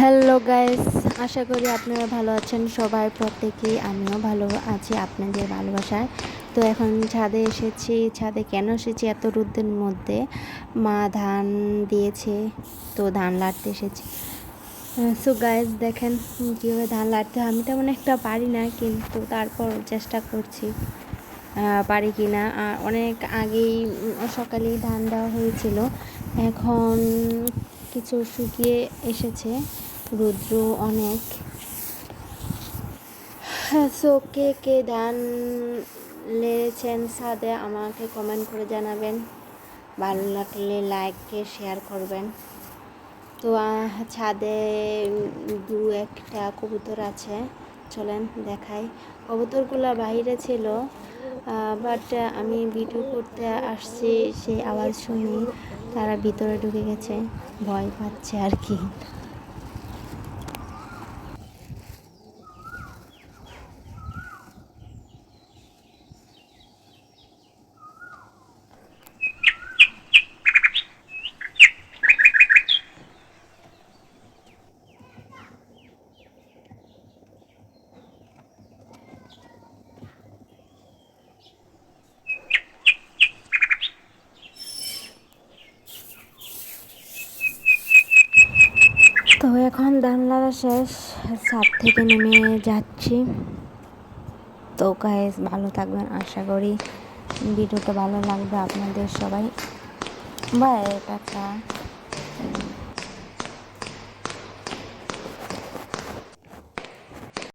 Hello guys আশা করি আপনারা ভালো আছেন। সবাই প্রত্যেকেই আমিও ভালো আছি আপনাদের ভালোবাসায়। তো এখন ছাদে এসেছি। ছাদে কেন এসেছি? এত রোদের মধ্যে মা ধান দিয়েছে, তো ধান লাড়তে এসেছি। সো গাইস দেখেন কীভাবে ধান লাড়তে আমি তেমন একটা পারি না, কিন্তু তারপর চেষ্টা করছি পারি কি না। অনেক আগেই সকালেই ধান দেওয়া হয়েছিল। এখন কিছু শুকিয়ে এসেছে। রুদ্র অনেক। সো কে কে ধান লেছেন সাদে আমাকে কমেন্ট করে জানাবেন। ভালো লাগলে লাইককে শেয়ার করবেন। তো ছাদে দু একটা কবুতর আছে। চলেন দেখাই। কবুতরগুলো বাইরে ছিল। বাট আমি ভিডিও করতে আসছি সেই আওয়াজ শুনে তারা ভিতরে ঢুকে গেছে, ভয় পাচ্ছে আর কি। তো এখন ধান লাগা শেষ, ছাদ থেকে নেমে যাচ্ছি। তো কাজ ভালো থাকবেন, আশা করি ভিডিওটা ভালো লাগবে আপনাদের সবাই। Bye, tata.